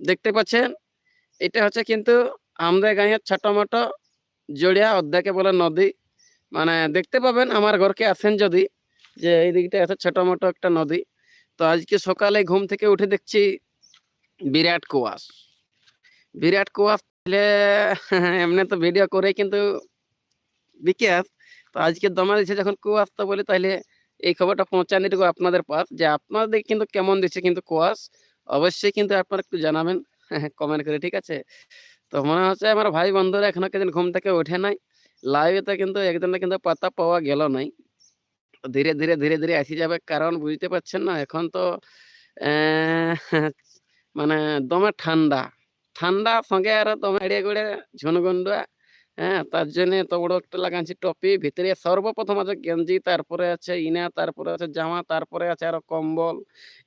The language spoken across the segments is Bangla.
দেখতে পাচ্ছেন, এটা হচ্ছে কিন্তু আমাদের গাঁয়ের ছোট মোটো জড়িয়া অর্ধেকে বলে নদী। মানে দেখতে পাবেন আমার ঘরকে আসেন যদি, যে এই দিকটা ছোট মোটো একটা নদী। তো আজকে সকালে ঘুম থেকে উঠে দেখছি বিরাট কুয়াশ। বিরাট কুয়াশ তাহলে এমনি তো ভিডিও করে কিন্তু বিকাশ তো আজকে দমা দিচ্ছে যখন কুয়াশ তো বলি তাহলে এই খবরটা পৌঁছানি দেবো আপনাদের পাশ যে আপনাদের কিন্তু কেমন দিচ্ছে কিন্তু কুয়াশ। অবশ্যই কিন্তু আপনারা একটু জানাবেন। কমেন্ট করে, ঠিক আছে? তো মনে হচ্ছে আমার ভাই বন্ধুরা এখনও কেদিন ঘুম থেকে ওঠে নাই। লাইভেতে কিন্তু একদিনে কিন্তু পাতা পাওয়া গেল নাই। ধীরে ধীরে ধীরে ধীরে আসি যাবে, কারণ বুঝতে পারছেন না, এখন তো মানে দমে ঠান্ডা। ঠান্ডা সঙ্গে আর দমে এড়িয়ে গুড়ে ঝুনগুন্ডা হ্যাঁ তার জন্য এত বড় একটা লাগাচ্ছি টপি। ভিতরে সর্বপ্রথম আছে গেঞ্জি, তারপরে আছে ইনা, তারপরে আছে জামা, তারপরে আছে আরও কম্বল।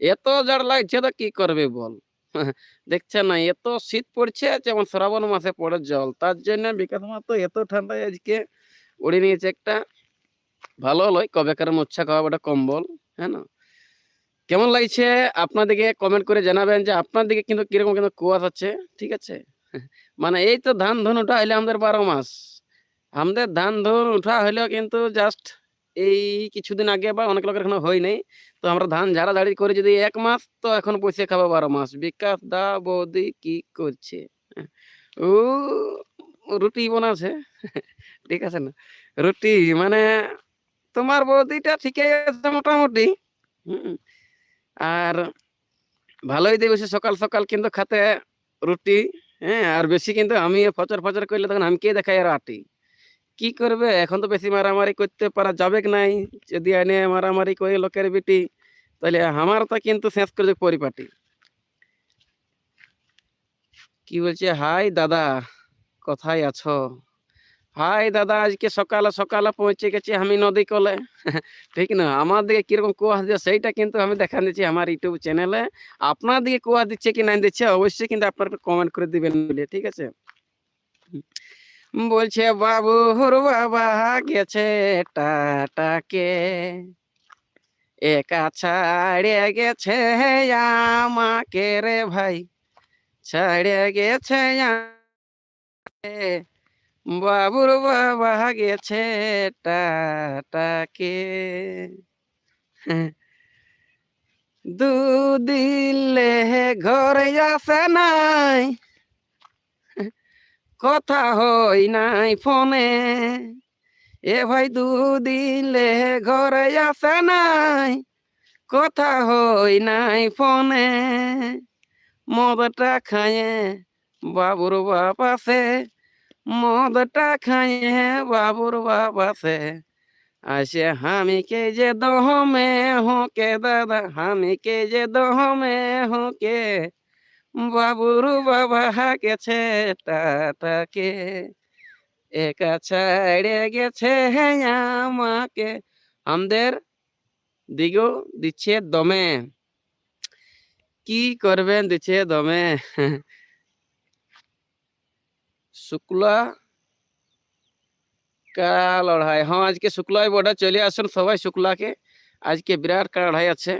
এত জাড় লাগছে তো কি করবে বল? দেখছে না, এত শীত পড়ছে যেমন শ্রাবণ মাসে পড়ে জল। তার জন্য বিকাশ মা তো এত ঠান্ডায় আজকে, উড়ে নিয়েছে একটা ভালো লয় কবেকার মোচ্ছা খাওয়া একটা কম্বল হ্যাঁ না? কেমন লাগছে? আপনাদেরকে কমেন্ট করে জানাবেন যে আপনার দিকে কিন্তু কীরকম কিন্তু কুয়াশ আছে, ঠিক আছে? মানে এই তো ধান ধুন উঠা হইলে আমাদের বারো মাস। আমাদের ধান ধুন উঠা হইলেও কিন্তু জাস্ট এই কিছুদিন আগে বা অনেক লোকের এখনও হয় নাই। তো আমরা ধান ঝাড়াঝাড়ি করে যদি এক মাস, তো এখন বসে খাব বারো মাস। বিকাশ দা বৌদি কি করছে? ও রুটি বানাচ্ছে ঠিক আছে না? রুটি মানে তোমার বৌদিটা ঠিকই আছে মোটামুটি। আর ভালোই দেবে সকাল সকাল কিন্তু খাতে রুটি। হ্যাঁ আর বেশি কিন্তু আমি ফচর ফচর করলে তখন আমি কে দেখাই আর আটি? কি করবে? এখন তো বেশি মারামারি করতে পারা যাবে নাই? যদি এনে মারামারি করে লোকের বেটি, তাহলে আমার তো কিন্তু শেষ করে পরিপাটি। কি বলছে? হাই দাদা, কোথায় আছো? হাই দাদা, আজকে সকালে সকালে পৌঁছে গেছি আমি নদী কলে। ঠিক না? আমার দিকে কীরকম কুয়াশ দিয়ে সেইটা কিন্তু আমি দেখা দিচ্ছি আমার ইউটিউব চ্যানেলে। আপনার দিকে কুয়াশ দিচ্ছে কি না দিচ্ছে অবশ্যই কিন্তু আপনারা কমেন্ট করে দিবেন বলে, ঠিক আছে? বলছে, বাবু, হুর বাবা, গেছে টাটাকে একা ছাড়ে গেছে আমাকে রে ভাই ছাড়ে গেছে। বাবুর বাবা গেছে টাটাকে। দুদিলে ঘরে আসে নাই, কথা হই নাই ফোনে। এ ভাই দুদিলে ঘরে আসে নাই, কথা হই নাই ফোনে। মদটা খায়ে বাবুর বাপাসে মদটা খায়ে বাবুর বাপাসে আসে আমি কে যে দহমে হোকে দাদা আমি কে যে দহমে হোকে বাবুর বাবা গেছে টাটাকে একা ছাড়ে গেছে আমাকে। আমাদের দিগো দিচ্ছে দমে। কি করবেন দিচ্ছে দমে? শুক্লা কাড়া লড়াই। হ্যাঁ আজকে শুক্লাই বর্ডার চলে আসুন সবাই শুক্লাকে। আজকে বিরাট কাড়াই আছে।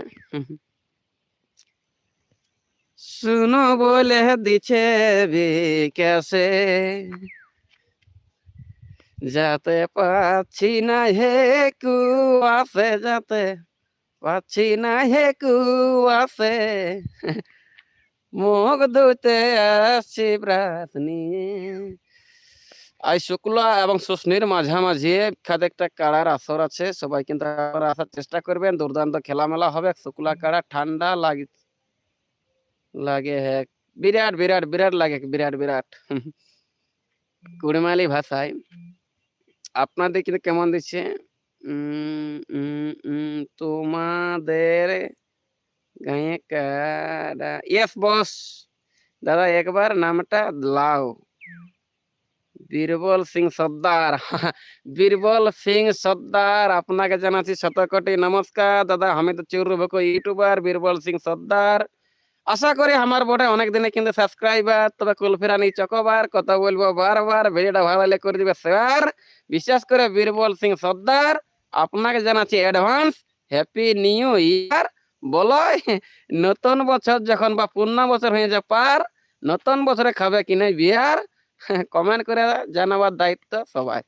শুনো বলে দিছে বিকাশে যাতে পাচ্ছি না হে কুয়াশে, যাতে পাচ্ছি না হে কুয়াশে। মুখ ধুতে আসছি ব্রাত নিয়ে। আজ শুক্লা এবং শুষ্নির মাঝামাঝি বিখ্যাত একটা কাড়ার আসর আছে। সবাই কিন্তু আসার চেষ্টা করবেন। দুর্দান্ত খেলামেলা হবে। শুক্লা কাড়া ঠান্ডা লাগে লাগে হ্যাঁ বিরাট বিরাট বিরাট লাগে। বিরাট বিরাট। কুড়িমালি ভাষায়। আপনাদের কিন্তু কেমন দিচ্ছে? তোমাদের গায়ে কারা ইয়েস বস দাদা একবার নামটা লাও বীরবল সিং সর্দার। বীরবল সিং সর্দার, আপনাকে জানাচ্ছি শতকোটি নমস্কার। দাদা আমি তো চুর বকো ইউটিউবার বীরবল সিং সর্দার। আশা করি আমার বটে অনেক দিনে কিন্তু সাবস্ক্রাইবার, তবে কুলফিরানি চকবার, কথা বলব বারবার, ভিডিওটা ভালো লাগলে করে দিবে শেয়ার। বিশেষ করে বীরবল সিং সর্দার, আপনাকে জানাচ্ছি অ্যাডভান্স হ্যাপি নিউ ইয়ার বলো, নতুন বছর যখন বা পূর্ণ বছর হয়ে যায় পার, নতুন বছরে খাবে কি নাই বিহার? কমেন্ট করে জানাবার দায়িত্ব সবাই।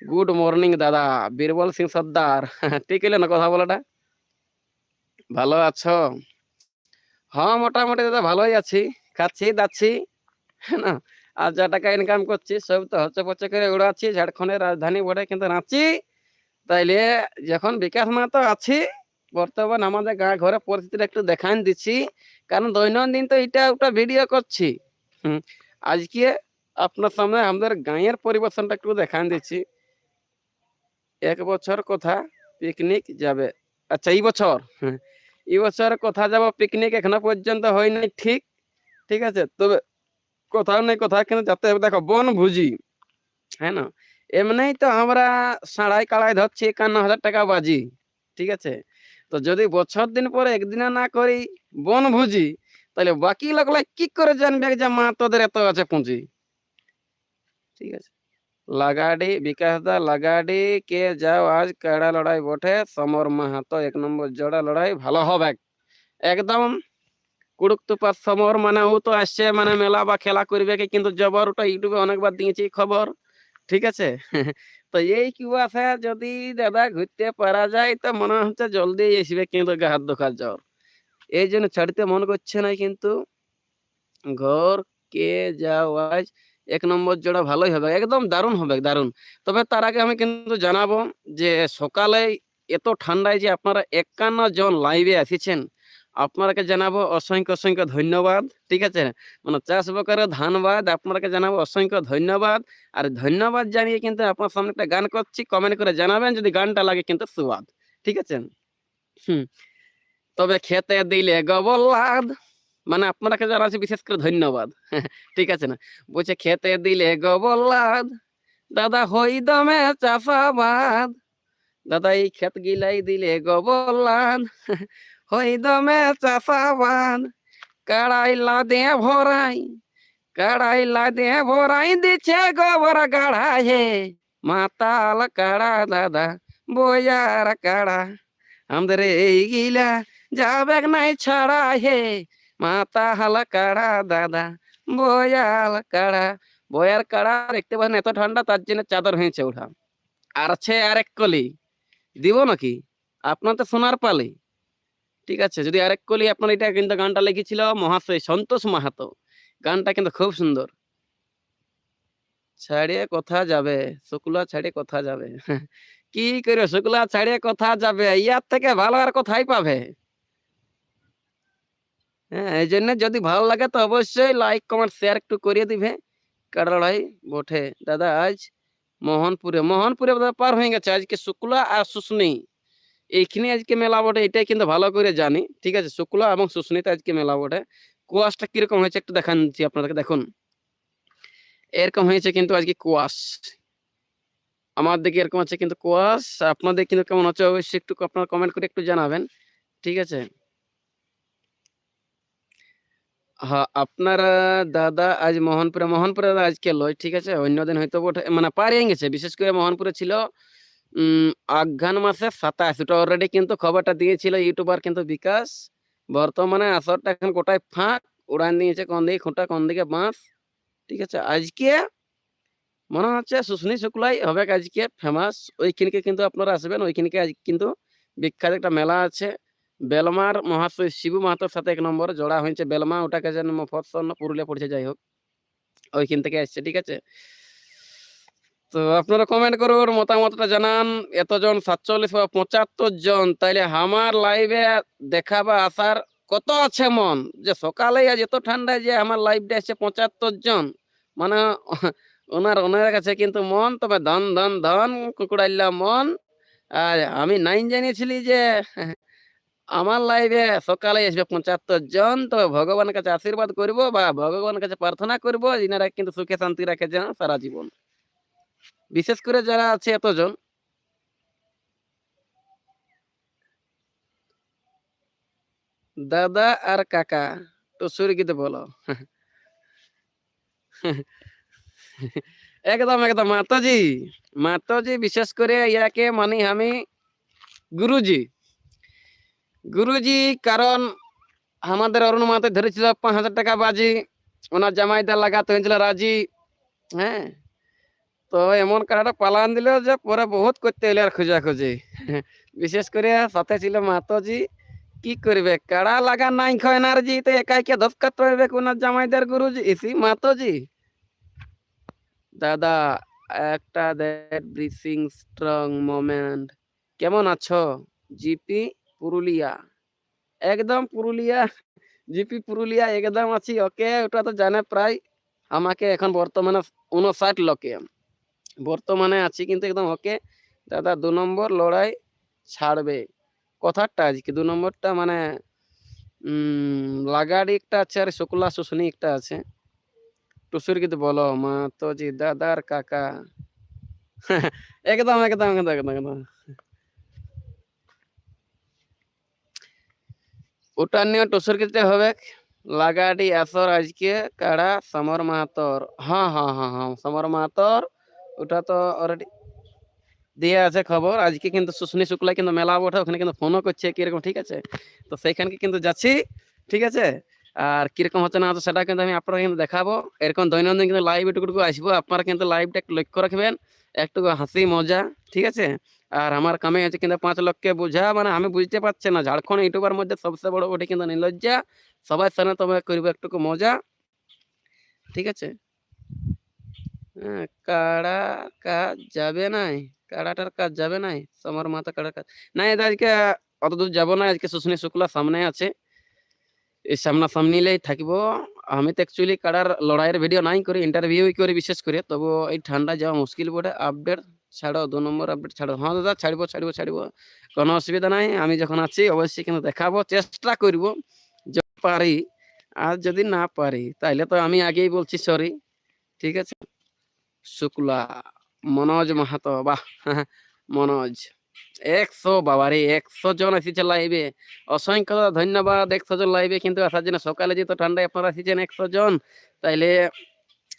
গুড মর্নিং দাদা, বীরবল সিং সর্দার। ঠিক হইল না কথা বলাটা? ভালো আছো? হ্যাঁ মোটামুটি দাদা ভালোই আছি। খাচ্ছি, দাচ্ছি না? আর যা টাকা ইনকাম করছি সব তো হচ্ছে পচে করে উড়াচ্ছি। ঝাড়খণ্ডের রাজধানী বটে কিন্তু নাচি তাইলে যখন বিকাশ মাতো আছি, বর্তমান আমাদের গাঁ ঘরে পরিস্থিতিটা একটু দেখান দিচ্ছি। কারণ দৈনন্দিন তো এটা ওটা ভিডিও করছি। আজকে আপনার সামনে আমাদের গাঁয়ের পরিবেশনটা একটু দেখান দিচ্ছি। এক বছর কথা পিকনিক যাবে? আচ্ছা এই বছর? এই বছর কথা যাব পিকনিক এখনও পর্যন্ত হয় নাই, ঠিক? ঠিক আছে, তবে কোথাও নেই কোথাও কিন্তু যাতে দেখো, বনভুজি হ্যাঁ না? এমনিই তো আমরা সাড়াই কাড়াই ধরছি, একান্ন হাজার টাকা বাজি, ঠিক আছে? তো যদি বছর দিন পরে একদিনে না করি বনভুজি, তাহলে বাকি লোকলা কি করে জানবে যে মা তোদের এত আছে পুঁজি? ঠিক আছে। লাগাডি বিকাশ দা লাগাডি, কে যাও, আজ কাড়া লড়াই বটে? সমর মাহাতো, এক নম্বর জোড়া লড়াই, ভালো হবে একদম কুড়ুক তুপার সমর মানে ও তো আসছে মানে মেলা বা খেলা করবে কি, কিন্তু জবর ওটা ইউটিউবে অনেকবার দিয়েছি খবর, ঠিক আছে? তো এই কি কুয়াশা যদি দাদা ঘুরতে পারা যায়, তো মনে হচ্ছে জলদি আসবে কিন্তু হাত দোকার জ্বর। এই জন্য ছাড়তে মন করছে না কিন্তু। ঘর, কে যাও, আজ এক নম্বর জোড়া ভালোই হবে, একদম দারুণ হবে, দারুণ। তবে তার আগে আমি কিন্তু জানাব যে সকালে এত ঠান্ডায় যে আপনারা একান্ন জন লাইভে এসেছেন আপনাকে জানাব অসংখ্য অসংখ্য ধন্যবাদ, ঠিক আছে? মানে চাষ বকারে ধানবাদ আপনাকে জানাব অসংখ্য ধন্যবাদ, আর ধন্যবাদ জানিয়ে কিন্তু আপনার সামনে একটা গান করছি কমেন্ট করে জানাবেন যদি গানটা লাগে কিন্তু সুবাদ, ঠিক আছে? হুম। তবে খেতে দিলে গবলাদ মানে আপনাকে জানাচ্ছি বিশেষ করে ধন্যবাদ। ঠিক আছে না? বলছে, খেতে দিলে গবলাদ দাদা হই দমে চাষাবাদ দাদা, এই ক্ষেত গিলাই দিলে গবলাদ হই দমে চাষাবাদ কাড়াই লাদে ভরাই কাড়াই লাদে ভরাই, দিছে গোবর গাড়া হে মাতাল কাড়া দাদা, বয়ার কাড়া। আমাদের এই গিলা যাবে নাই ছাড়া হে মাতাল কাড়া দাদা, বয়াল কাড়া। বয়ার কাড়া দেখতে পাচ্ছেন, এত ঠান্ডা, তার জন্য চাদর হয়েছে ওঠা আর আছে আরেক কলি। দিব নাকি? আপনার তো সোনার পালি। ঠিক আছে, যদি আরেক কলি আপনার এটা কিন্তু গানটা লিখেছিল মহাশয় সন্তোষ মাহাতো। গানটা কিন্তু খুব সুন্দর। ছাড়িয়ে কথা যাবে, শুক্লা ছাড়িয়ে কথা যাবে। কি করে শুক্লা ছাড়িয়ে কথা যাবে, ইয়ার থেকে ভালো আর কোথায় পাবে? হ্যাঁ এই যদি ভালো লাগে তো অবশ্যই লাইক কমেন্ট শেয়ার একটু করিয়ে দিবে। কাড়াড়াই বটে। দাদা, আজ মোহনপুরে মোহনপুরে পার হয়ে গেছে। আজকে শুক্লা আর শুশনি এইখানে আজকে মেলা বটে, এটাই কিন্তু ভালো করে জানি। ঠিক আছে, শুক্লা এবং শুশনিতে আজকে মেলা বটে। কুয়াশটা কীরকম হয়েছে একটু দেখান আপনাদেরকে, দেখুন। এরকম হয়েছে কিন্তু আজকে কুয়াশ। আমার দিকে এরকম আছে কিন্তু কুয়াশ। আপনাদের কিন্তু কেমন হচ্ছে অবশ্যই একটু আপনারা কমেন্ট করে একটু জানাবেন। ঠিক আছে? হ্যাঁ আপনারা দাদা আজ মোহনপুরে মোহনপুরে আজকে লয়? ঠিক আছে, অন্য দিন হয়তো মানে পারিয়ে গেছে। বিশেষ করে মোহনপুরে ছিল, উম আঘ্রান মাসের সাতাশ। ওটা অলরেডি কিন্তু খবরটা দিয়েছিল ইউটিউবার কিন্তু বিকাশ। বর্তমানে আসরটা এখন কোটায় ফাঁক। উড়ান দিয়েছে কোন দিকে খুঁটা, কোন দিকে বাঁশ। ঠিক আছে, আজকে মনে হচ্ছে শুশনি শুক্লাই হবে আজকে ফেমাস ওইখানকে কিন্তু আপনারা আসবেন, ওইখানকে আজ কিন্তু বিখ্যাত একটা মেলা আছে। বেলমার মহাশয় শিবু মাহাতোর সাথে এক নম্বর জোড়া হয়েছে। বেলমা, ওটাকে যেন মফৎসল না পুরুলিয়া পড়ছে, যাই হোক। ওইখান থেকে আসছে, ঠিক আছে? তো আপনারা কমেন্ট করুন মতামতটা জানান। এতজন, সাতচল্লিশ বা পঁচাত্তর জন, তাইলে আমার লাইভে দেখা বা আসার কত আছে মন? যে সকালে আজ এত ঠান্ডায় যে আমার লাইভটা এসে পঁচাত্তর জন। মানে ওনার ওনার কাছে কিন্তু মন, তবে ধন ধন ধন কুকুড়াইলা মন। আর আমি নাইন জানিয়েছিলি যে আমার লাইভে সকালে আসবে পঁচাত্তর জন তো ভগবানের কাছে আশীর্বাদ করব বা ভগবানের কাছে প্রার্থনা করব, যিনারা কিন্তু সুখে শান্তি রাখে যেন সারা জীবন। বিশেষ করে যারা আছে এতজন। দাদা আর কাকা, তো সুরগিতে বলো। একদম একদম। মাতাজি মাতাজি, বিশেষ করে ইয়াকে মানি আমি গুরুজি। গুরুজি, কারণ আমাদের অরুণ মাতে ধরেছিল পাঁচ হাজার টাকা বাজি, ওনার জামাইটা লাগাতে হয়েছিল রাজি হ্যাঁ? তো এমন কাড়াটা পালান দিল যে পরে বহুত করতে হইলে আর খোঁজাখুঁজি। বিশেষ করে সাথে ছিল মাতজি, কি করবে? কাড়া লাগা নাই খয়নার জি তো একাই কে দস্কাত পারবে ওনার জামাইদার গুরুজি? ইসি মাতজি। দাদা, একটা দ্যাট ব্রিসিং স্ট্রং মোমেন্ট কেমন আছো? জিপি? পুরুলিয়া। একদম পুরুলিয়া, জিপি পুরুলিয়া একদম আছি, ওকে? ওটা তো জানে প্রায়। আমাকে এখন বর্তমানে উনষাট লোকে। বর্তমানে আছি কিন্তু একদম, ওকে? দাদা, দু নম্বর লড়াই ছাড়বে। কথাটা আজকে দু নম্বরটা মানে লাগাড়ি একটা আছে আর শুক্লা শুশুনি একটা আছে। টুসুর কিন্তু বলো, মা তো জি দাদার কাকা। একদম একদম একদম একদম। ওটা নিয়ে টুসুর কিনতে হবে। লাগাডি আসর আজকে কাড়া সমর মাহাতর। হ্যাঁ হ্যাঁ হ্যাঁ হ্যাঁ সমর মাহাতর। ওটা তো অলরেডি দিয়ে আছে খবর। আজকে কিন্তু শুশনি শুক্লা কিন্তু মেলা বটে, ওখানে কিন্তু ফোনও করছে কীরকম, ঠিক আছে? তো সেইখানকে কিন্তু যাচ্ছি, ঠিক আছে? আর কীরকম হচ্ছে না সেটা কিন্তু আমি আপনারা কিন্তু দেখাবো। এরকম দৈনন্দিন কিন্তু লাইভ এটুকু আসব। আপনারা কিন্তু লাইভটা একটু লক্ষ্য রাখবেন। একটু হাসি, মজা, ঠিক আছে? আর আমার কামে আছে কিন্তু পাঁচ লক্ষকে বোঝা মানে আমি বুঝতে পারছি না। ঝাড়খণ্ড, ইউটিউবার মধ্যে সবচেয়ে বড় ওটি কিন্তু নির্লজ্জা সবাই সামনে তবে করব একটুকু মজা। ঠিক আছে? হ্যাঁ কাড়া কাজ যাবে নাই। কাড়াটার কাজ যাবে নাই? সমর মাথা কাড়ার কাজ। না এটা আজকে অত দূর যাব না। আজকে শুশনি শুক্লা সামনে আছে। এই সামনাসামনিলেই থাকব। আমি তো অ্যাকচুয়ালি কাড়ার লড়াইয়ের ভিডিও নাই করি ইন্টারভিউ করি বিশেষ করে। তবু এই ঠান্ডা যাওয়া মুশকিল বটে। আপডেট ছাড়ো, দু নম্বর আপডেট ছাড়ো। হ্যাঁ দাদা, ছাড়বো ছাড়বো ছাড়বো। কোনো অসুবিধা নাই, আমি যখন আছি, অবশ্যই কিন্তু দেখাবো, চেষ্টা করব যদি পারি। আর যদি না পারি, তাইলে তো আমি আগেই বলছি সরি ঠিক আছে? শুক্লা, মনোজ মাহাতো, বাহ! মনোজ, একশো বাবারে, একশো জন এসেছে লাইভে অসংখ্য ধন্যবাদ, একশো জন লাইভে কিন্তু আসার জন্য সকালে যেহেতু ঠান্ডায় আপনারা এসেছেন একশো জন, তাইলে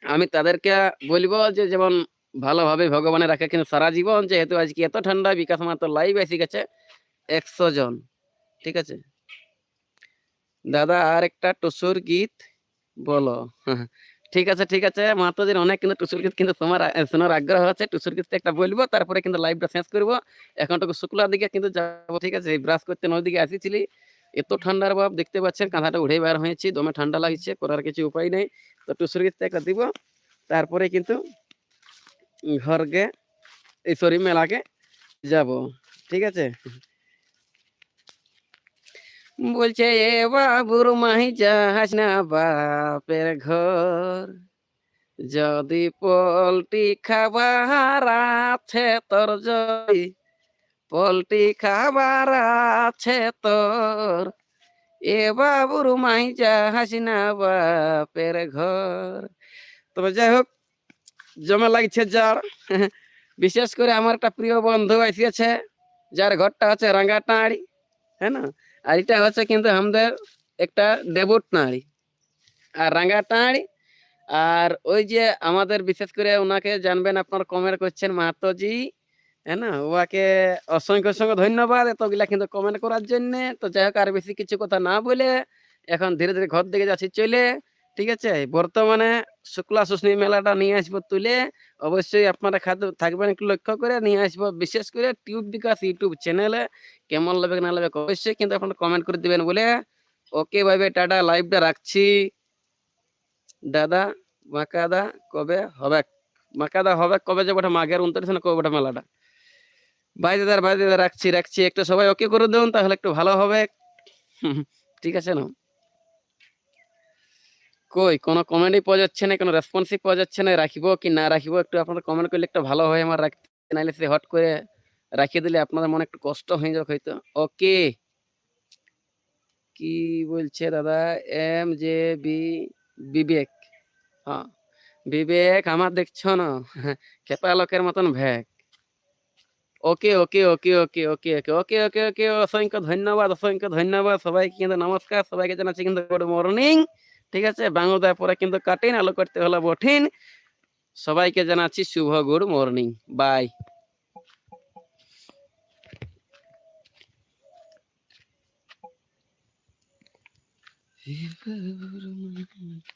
আমি তাদেরকে বলব যে, যেমন ভালোভাবে ভগবানে রাখে কিন্তু সারা জীবন, যেহেতু আজকে এত ঠান্ডা, বিকাশ মাত্র লাইভ এসে গেছে একশো জন, ঠিক আছে? দাদা আর একটা টুসুর গীত বলো। ঠিক আছে ঠিক আছে মাতাজির অনেক কিন্তু টুসুর গীত কিন্তু তোমার শোনার আগ্রহ আছে, টুসুর গীত একটা বলব, তারপরে কিন্তু লাইভটা শেষ করব। এখনটুকু শুক্লার দিকে কিন্তু যাব, ঠিক আছে? ব্রাশ করতে নদীকে আসিছিলি, এত ঠান্ডার ভাব দেখতে পাচ্ছেন, কাঁথাটা উঠে বার হয়েছি, দমে ঠান্ডা লাগছে, করার কিছু উপায় নেই, তো টুসুর গীতটা একটা দিব, তারপরে কিন্তু ঘরকে এই সরি মেলাকে যাব, ঠিক আছে? বলছে, এ বাবুর মাহি যাহাস না বাপের ঘর। যদি পোলট্রি খাবার আছে তোর জয় পোলট্রি খাবার আছে তোর, এ বাবুর মাই যাহাস না বাপের ঘর। তবে যাই হোক জমে লাগছে যার বিশেষ করে আমার একটা প্রিয় বন্ধু আসিয়াছে, যার ঘরটা হচ্ছে রাঙ্গাটাঁড়ি হ্যাঁ না? আর এটা হচ্ছে কিন্তু আমাদের একটা ডেবুট নাড়ি আর রাঙ্গাটাঁড়ি, আর ওই যে আমাদের বিশেষ করে ওনাকে জানবেন আপনার কমেন্ট করছেন মাহাতোজি হ্যাঁ না? ওয়াকে অসংখ্য অসংখ্য ধন্যবাদ এতগুলা কিন্তু কমেন্ট করার জন্য। তো যাই হোক, আর বেশি কিছু কথা না বলে এখন ধীরে ধীরে ঘর দিকে যাচ্ছি, চলে ঠিক আছে? বর্তমানে শুক্লা শুষ্ণী মেলাটা নিয়ে আসব তুলে অবশ্যই আপনারা খাদ্য থাকবেন একটু লক্ষ্য করে নিয়ে আসব। বিশেষ করে টিউব বিকাশ ইউটিউব চ্যানেলে কেমন লাগবে, না লাগবে অবশ্যই কিন্তু আপনারা কমেন্ট করে দিবেন বলে। ওকে ভাবে টাটা লাইভটা রাখছি। দাদা, মাকাদা, কবে হবে? মাকাদা হবে কবে যাব? ওটা মাঘের উনত্রিশ না কবে ওটা মেলাটা? ভাই দাদার ভাই দাদা, রাখছি রাখছি। একটু সবাই ওকে করে দেবেন তাহলে একটু ভালো হবে। ঠিক আছে না? কই? কোনো কমেন্টই পাওয়া যাচ্ছে না, কোনো রেসপন্সই পাওয়া যাচ্ছে না, রাখিব কি না রাখিব? একটু আপনারা কমেন্ট করলে একটু ভালো হয় আমার রাখতে নাইলে সে হট করে রাখিয়ে দিলে আপনাদের মনে একটু কষ্ট হয়ে যাবে হয়তো। ওকে কি বলছে দাদা? M J B Bibek. হ্যাঁ বিবেক আমার দেখছ না? খেপা লোকের মতন ভ্যাক ওকে ওকে ওকে ওকে ওকে ওকে ওকে ওকে ওকে অসংখ্য ধন্যবাদ অসংখ্য ধন্যবাদ। সবাইকে কিন্তু নমস্কার, সবাইকে জানাচ্ছি কিন্তু গুড মর্নিং ঠিক আছে? বাংলাদেশ পরে কিন্তু কাটিন আলো করতে হলো বঠিন। সবাইকে জানাচ্ছি শুভ গুড মর্নিং। বাই।